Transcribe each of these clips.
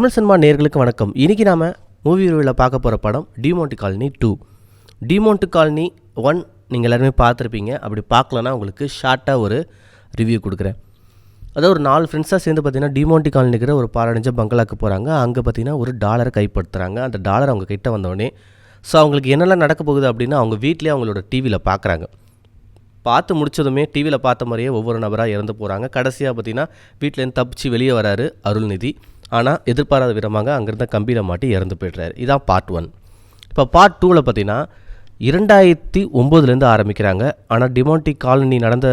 Tamil cinema நேர்களுக்கு வணக்கம். இன்றைக்கி நாம் மூவி ரிவியூவில் பார்க்க போகிற படம் Demonte colony two Demonte colony one நீங்கள் எல்லாருமே பார்த்துருப்பீங்க. அப்படி பார்க்கலன்னா உங்களுக்கு ஷார்ட்டாக ஒரு ரிவ்யூ கொடுக்குறேன். அதாவது ஒரு நாலு ஃப்ரெண்ட்ஸாக சேர்ந்து பார்த்தீங்கன்னா டிமோண்டி காலனிக்கிற ஒரு பாரடைஞ்ச பங்களாக்கு போகிறாங்க அங்கே பார்த்தீங்கன்னா ஒரு டாலரை கைப்படுத்துகிறாங்க அந்த டாலர் அவங்க கிட்ட வந்தோடனே ஸோ அவங்களுக்கு என்னெல்லாம் நடக்க போகுது அப்படின்னா அவங்க வீட்டிலே அவங்களோட டிவியில் பார்க்குறாங்க. பார்த்து முடிச்சதுமே டிவியில் பார்த்த மாதிரியே ஒவ்வொரு நபராக இறந்து போகிறாங்க கடைசியாக பார்த்தீங்கன்னா வீட்டிலேருந்து தப்பிச்சு வெளியே வராரு அருள்நிதி. ஆனால் எதிர்பாராத விதமாக அங்கேருந்த கம்பியில் மாட்டி இறந்து போய்ட்றாரு. இதான் பார்ட் ஒன் இப்போ பார்ட் டூவில் பார்த்தீங்கன்னா இரண்டாயிரத்தி ஒம்போதுலேருந்து ஆரம்பிக்கிறாங்க. ஆனால் டிமோண்டி காலனி நடந்த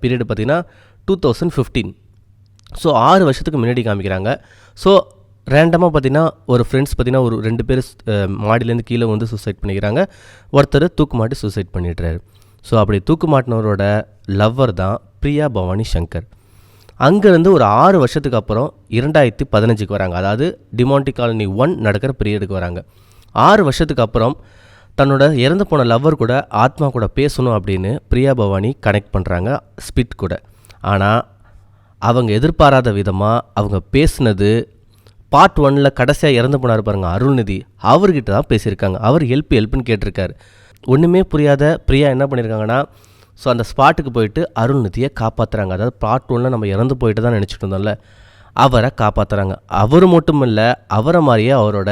பீரியடு பார்த்தீங்கன்னா டூ தௌசண்ட் ஃபிஃப்டீன் ஸோ ஆறு வருஷத்துக்கு முன்னாடி காமிக்கிறாங்க. ஸோ ரேண்டமாக பார்த்தீங்கன்னா ஒரு ஃப்ரெண்ட்ஸ் பார்த்தீங்கன்னா ஒரு ரெண்டு பேர் மாடியிலேருந்து கீழே வந்து சூசைட் பண்ணிக்கிறாங்க. ஒருத்தர் தூக்கு மாட்டி சூசைட் பண்ணிடுறாரு. ஸோ அப்படி தூக்கு மாட்டினவரோட லவ்வர் தான் பிரியா பவானி சங்கர். அங்கேருந்து ஒரு ஆறு வருஷத்துக்கு அப்புறம் இரண்டாயிரத்தி பதினஞ்சுக்கு வராங்க. அதாவது டிமாண்டி காலனி ஒன் நடக்கிற பீரியடுக்கு வராங்க. ஆறு வருஷத்துக்கு அப்புறம் தன்னோட இறந்து போன லவ்வர் கூட ஆத்மா கூட பேசணும் அப்படின்னு பிரியா பவானி கனெக்ட் பண்ணுறாங்க ஸ்பிட் கூட. ஆனால் அவங்க எதிர்பாராத விதமாக அவங்க பேசுனது பார்ட் ஒனில் கடைசியாக இறந்து போனார் பாருங்கள் அருள்நிதி. அவர்கிட்ட தான் பேசியிருக்காங்க. அவர் ஹெல்ப் ஹெல்ப்னு கேட்டிருக்காரு. ஒன்றுமே புரியாத பிரியா என்ன பண்ணியிருக்காங்கன்னா ஸோ அந்த ஸ்பாட்டுக்கு போயிட்டு அருள்நிதியை காப்பாற்றுறாங்க அதாவது பார்ட் ஒன்னில் நம்ம இறந்து போயிட்டு தான் நினச்சிட்டு இருந்தோம்ல. அவரை காப்பாற்றுறாங்க அவர் மட்டும் இல்லை அவரை மாதிரியே அவரோட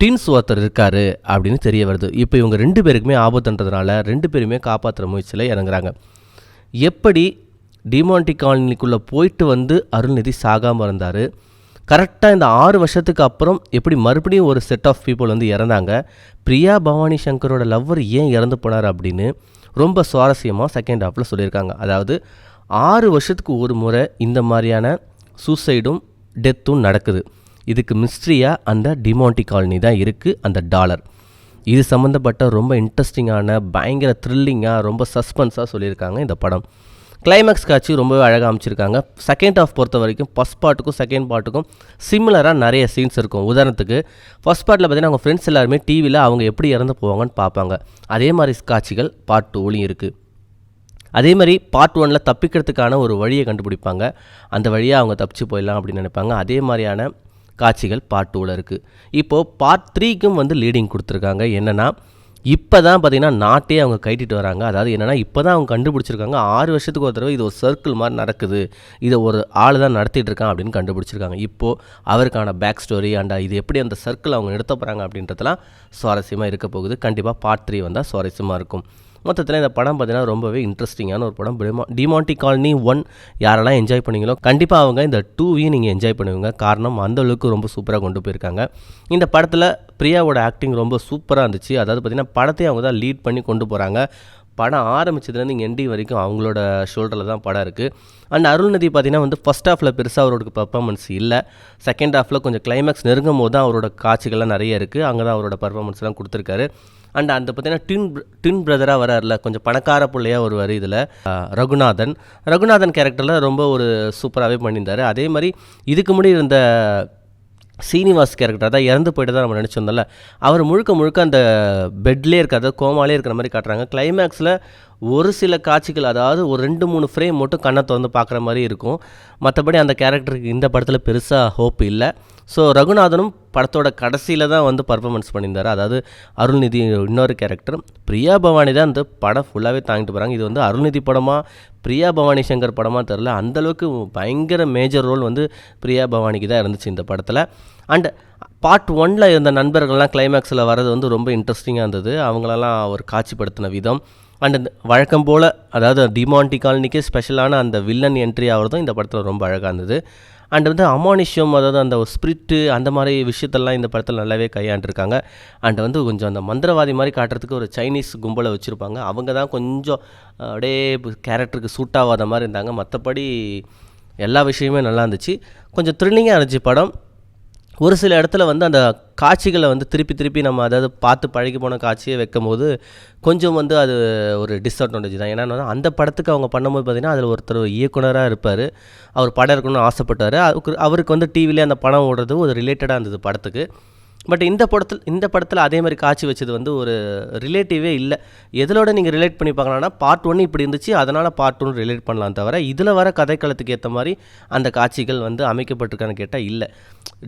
டின்ஸ் ஒருத்தர் இருக்கார் அப்படின்னு தெரிய வருது. இப்போ இவங்க ரெண்டு பேருக்குமே ஆபத்துன்றதுனால ரெண்டு பேருமே காப்பாற்றுற முயற்சியில் இறங்குறாங்க. எப்படி டிமாண்டி காலனிக்குள்ளே போயிட்டு வந்து அருள்நிதி சாகாமல் இருந்தார்? கரெக்டாக இந்த ஆறு வருஷத்துக்கு அப்புறம் எப்படி மறுபடியும் ஒரு செட் ஆஃப் பீப்புள் வந்து இறந்தாங்க? பிரியா பவானி சங்கரோட லவ்வர் ஏன் இறந்து போனார் அப்படின்னு ரொம்ப சுவாரஸ்யமாக செகண்ட் ஹாஃபில் சொல்லியிருக்காங்க. அதாவது ஆறு வருஷத்துக்கு ஒரு முறை இந்த மாதிரியான சூசைடும் டெத்தும் நடக்குது. இதுக்கு மிஸ்ட்ரியாக அந்த டிமாண்டி காலனி தான் இருக்குது அந்த டாலர். இது சம்மந்தப்பட்ட ரொம்ப இன்ட்ரெஸ்டிங்கான பயங்கர த்ரில்லிங்காக ரொம்ப சஸ்பென்ஸாக சொல்லியிருக்காங்க இந்த படம். கிளைமேக்ஸ் காட்சி ரொம்பவே அழகாக அமைச்சிருக்காங்க. செகண்ட் ஆஃப் பொறுத்த வரைக்கும் ஃபஸ்ட் பார்ட்டுக்கும் செகண்ட் பார்ட்டுக்கும் சிமிலராக நிறைய சீன்ஸ் இருக்கும். உதாரணத்துக்கு ஃபஸ்ட் பார்ட்டில் பார்த்தீங்கன்னா அவங்க ஃப்ரெண்ட்ஸ் எல்லாருமே டிவியில் அவங்க எப்படி இறந்து போவாங்கன்னு பார்ப்பாங்க. அதே மாதிரி காட்சிகள் பார்ட் டூலையும் இருக்குது அதே மாதிரி பார்ட் ஒனில் தப்பிக்கிறதுக்கான ஒரு வழியை கண்டுபிடிப்பாங்க. அந்த வழியாக அவங்க தப்பிச்சு போயிடலாம் அப்படின்னு நினைப்பாங்க. அதே மாதிரியான காட்சிகள் பார்ட் டூவில் இருக்குது இப்போது பார்ட் த்ரீக்கும் வந்து லீடிங் கொடுத்துருக்காங்க. என்னென்னா இப்போ தான் பார்த்தீங்கன்னா நாட்டே அவங்க கைட்டிட்டு வராங்க. அதாவது என்னென்னா இப்போ தான் அவங்க கண்டுபிடிச்சிருக்காங்க. ஆறு வருஷத்துக்கு ஒரு தடவை இது ஒரு சர்க்கிள் மாதிரி நடக்குது. இதை ஒரு ஆள் தான் நடத்திட்டு இருக்கான் அப்படின்னு கண்டுபிடிச்சிருக்காங்க. இப்போது அவருக்கான பேக் ஸ்டோரி அண்ட் இது எப்படி அந்த சர்க்கிள் அவங்க நிறுத்த போகிறாங்க அப்படின்றதெல்லாம் சுவாரஸ்யமாக இருக்க போகுது. கண்டிப்பாக பார்ட் த்ரீ வந்தால் சுவாரஸ்யமாக இருக்கும். மொத்தத்தில் இந்த படம் பார்த்தீங்கன்னா ரொம்பவே இன்ட்ரெஸ்டிங்கான ஒரு படம். டிமா டிமாண்டி காலனி ஒன் யாரெல்லாம் என்ஜாய் பண்ணீங்களோ கண்டிப்பாக அவங்க இந்த டூவையும் நீங்கள் என்ஜாய் பண்ணுவீங்க. காரணம் அந்த அளவுக்கு ரொம்ப சூப்பராக கொண்டு போயிருக்காங்க. இந்த படத்தில் பிரியாவோட ஆக்டிங் ரொம்ப சூப்பராக இருந்துச்சு. அதாவது பார்த்திங்கன்னா படத்தையும் அவங்க தான் லீட் பண்ணி கொண்டு போகிறாங்க படம் ஆரம்பிச்சதுலேருந்து இங்கே எண்டி வரைக்கும் அவங்களோட ஷோல்டரில் தான் படம் இருக்குது அண்ட் அருள்நிதி பார்த்தீங்கன்னா வந்து ஃபஸ்ட் ஹாஃபில் பெருசாக அவரோட பர்ஃபார்மன்ஸ் இல்லை. செகண்ட் ஹாஃபில் கொஞ்சம் கிளைமேக்ஸ் நெருங்கும் போது தான் அவரோட காட்சிகள்லாம் நிறைய இருக்குது அங்கே தான் அவரோட பர்ஃபார்மன்ஸ்லாம் கொடுத்துருக்காரு. அண்ட் அந்த பார்த்தீங்கன்னா டின் டின் பிரதராக வரார்ல கொஞ்சம் பணக்கார பிள்ளையாக வருவார் இதில் ரகுநாதன். ரகுநாதன் கேரக்டரில் ரொம்ப ஒரு சூப்பராகவே பண்ணியிருந்தார். அதே மாதிரி இதுக்கு முன்னாடி இருந்த சீனிவாஸ் கேரக்டர் தான் இறந்து போயிட்டு தான் நம்ம நினச்சிருந்தோம்ல அவர் முழுக்க முழுக்க அந்த பெட்லேயே இருக்காது கோமாலே இருக்கிற மாதிரி காட்டுறாங்க. கிளைமேக்ஸில் ஒரு சில காட்சிகள் அதாவது ஒரு ரெண்டு மூணு ஃப்ரேம் மட்டும் கண்ணை திறந்து பார்க்குற மாதிரி இருக்கும். மற்றபடி அந்த கேரக்டருக்கு இந்த படத்தில் பெருசாக ஹோப் இல்லை. ஸோ ரகுநாதனும் படத்தோட கடைசியில் தான் வந்து பர்ஃபார்மன்ஸ் பண்ணியிருந்தார். அதாவது அருள்நிதி இன்னொரு கேரக்டர் பிரியா பவானி தான் இந்த படம் ஃபுல்லாகவே தாங்கிட்டு போகிறாங்க இது வந்து அருள்நிதி படமாக பிரியா பவானி சங்கர் படமாக தெரில அந்தளவுக்கு பயங்கர மேஜர் ரோல் வந்து பிரியா பவானிக்கு தான் இருந்துச்சு இந்த படத்தில். அண்ட் பார்ட் ஒனில் இருந்த நண்பர்கள்லாம் கிளைமேக்ஸில் வர்றது வந்து ரொம்ப இன்ட்ரெஸ்டிங்காக இருந்தது. அவங்களெல்லாம் அவர் காட்சிப்படுத்தின விதம். அண்ட் வழக்கம் போல் அதாவது டிமாண்டி காலனிக்கே ஸ்பெஷலான அந்த வில்லன் என்ட்ரி ஆகிறதும் இந்த படத்தில் ரொம்ப அழகாக இருந்தது. அண்ட் வந்து அமானுஷ்யம் அதாவது அந்த ஸ்பிரிட்டு அந்த மாதிரி விஷயத்தெல்லாம் இந்த படத்தில் நல்லாவே கையாண்டுருக்காங்க. அண்ட் வந்து கொஞ்சம் அந்த மந்திரவாதி மாதிரி காட்டுறதுக்கு ஒரு சைனீஸ் கும்பலை வச்சுருப்பாங்க. அவங்க தான் கொஞ்சம் அப்படியே கேரக்டருக்கு சூட் ஆகாத மாதிரி இருந்தாங்க. மற்றபடி எல்லா விஷயமே நல்லா இருந்துச்சு. கொஞ்சம் த்ரில்லிங்காக இருந்துச்சு படம். ஒரு சில இடத்துல வந்து அந்த காட்சிகளை வந்து திருப்பி திருப்பி நம்ம அதாவது பார்த்து பழகி போன காட்சியை வைக்கும் போது கொஞ்சம் வந்து அது ஒரு டிஸ்அட்வான்டேஜ் தான். ஏன்னா அந்த படத்துக்கு அவங்க பண்ணும்போது பார்த்திங்கன்னா அதில் ஒருத்தர் இயக்குனராக இருப்பார். அவர் படம் இருக்கணும்னு ஆசைப்பட்டார். அவருக்கு அவருக்கு வந்து டிவிலே அந்த படம் ஓடுறது ஒரு ரிலேட்டடாக இருந்தது படத்துக்கு. பட் இந்த படத்தில் இந்த படத்தில் அதே மாதிரி காட்சி வச்சது வந்து ஒரு ரிலேட்டிவே இல்லை. எதிலோட நீங்கள் ரிலேட் பண்ணி பார்க்கலாம்னா பார்ட் ஒன் இப்படி இருந்துச்சு அதனால் பார்ட் டூன்னு ரிலேட் பண்ணலாம் தவிர இதில் வர கதைக்களத்துக்கு ஏற்ற மாதிரி அந்த காட்சிகள் வந்து அமைக்கப்பட்டிருக்கான்னு கேட்டால் இல்லை.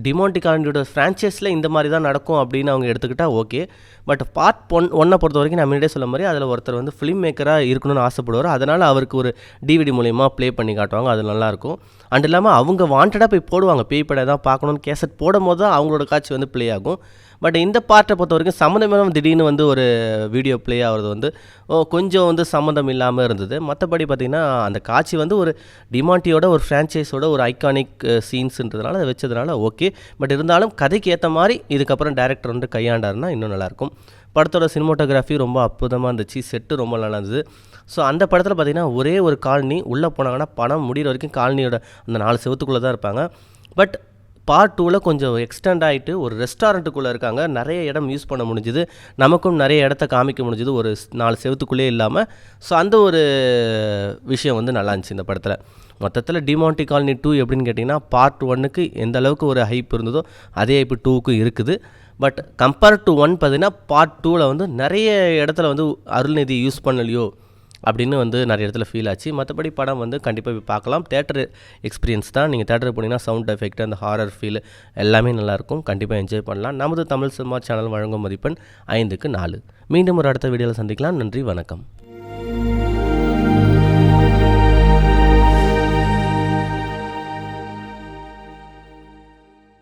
டிமாண்டி காலனியோட ஃப்ரான்ச்சைஸில் இந்த மாதிரி தான் நடக்கும் அப்படின்னு அவங்க எடுத்துக்கிட்டால் ஓகே பட் பார்ட் ஒன் ஒன்னை பொறுத்த வரைக்கும் நான் முன்னாடியே சொல்ல மாதிரி அதில் ஒருத்தர் வந்து ஃபிலிம் மேக்கராக இருக்கணும்னு ஆசைப்படுவார். அதனால் அவருக்கு ஒரு டிவிடி மூலயமா ப்ளே பண்ணி காட்டுவாங்க அது நல்லாயிருக்கும் அண்ட் இல்லாமல் அவங்க வாண்டடாக போய் போடுவாங்க. பேய் படம் தான் பார்க்கணும்னு கேசட் போடும் போது தான் அவங்களோட காட்சி வந்து ப்ளே ஆகும். பட் இந்த பார்ட்டை பொறுத்த வரைக்கும் சம்மந்தம் திடீர்னு வந்து ஒரு வீடியோ ப்ளே ஆகிறது வந்து கொஞ்சம் வந்து சம்மந்தம் இல்லாமல் இருந்தது. மற்றபடி பார்த்திங்கன்னா அந்த காட்சி வந்து ஒரு டிமாண்டியோட ஒரு ஃப்ரான்ச்சைஸோட ஒரு ஐகானிக் சீன்ஸுன்றதுனால அதை வச்சதுனால ஓகே பட் இருந்தாலும் கதைக்கு ஏற்ற மாதிரி இதுக்கப்புறம் டேரக்டர் வந்து கையாண்டாருன்னா இன்னும் நல்லாயிருக்கும். படத்தோட சினிமோட்டோகிராஃபி ரொம்ப அற்புதமாக இருந்துச்சு. செட்டு ரொம்ப நல்லா இருந்தது. ஸோ அந்த படத்தில் பார்த்திங்கன்னா ஒரே ஒரு காலனி உள்ளே போனாங்கன்னா படம் முடிகிற வரைக்கும் காலனியோட அந்த நாலு செவத்துக்குள்ளே தான் இருப்பாங்க. பட் பார்ட் டூவில் கொஞ்சம் எக்ஸ்டெண்ட் ஆகிட்டு ஒரு ரெஸ்டாரண்ட்டுக்குள்ளே இருக்காங்க. நிறைய இடம் யூஸ் பண்ண முடிஞ்சுது. நமக்கும் நிறைய இடத்த காமிக்க முடிஞ்சுது. ஒரு நாலு செவத்துக்குள்ளே இல்லாமல் ஸோ அந்த ஒரு விஷயம் வந்து நல்லா இருந்துச்சு இந்த படத்தில். மொத்தத்தில் டிமாண்டி காலனி டூ எப்படின்னு கேட்டிங்கன்னா பார்ட் ஒன்னுக்கு எந்த அளவுக்கு ஒரு ஹைப் இருந்ததோ அதே இப்போ டூக்கும் இருக்குது. பட் கம்பேர் டு ஒன் பார்த்தீங்கன்னா பார்ட் டூவில் வந்து நிறைய இடத்துல வந்து அருள்நிதி யூஸ் பண்ணலையோ அப்படின்னு வந்து நிறைய இடத்துல ஃபீல் ஆச்சு. மற்றபடி படம் வந்து கண்டிப்பாக போய் பார்க்கலாம். தேட்டர் எக்ஸ்பீரியன்ஸ் தான். நீங்கள் தேட்டருக்கு போனீங்கன்னா சவுண்ட் எஃபெக்ட் அந்த ஹாரர் ஃபீல் எல்லாமே நல்லாயிருக்கும் கண்டிப்பாக என்ஜாய் பண்ணலாம். நமது தமிழ் சினிமா சேனல் வழங்கும் மதிப்பெண் ஐந்துக்கு நாலு. மீண்டும் ஒரு அடுத்த வீடியோவில் சந்திக்கலாம். நன்றி வணக்கம்.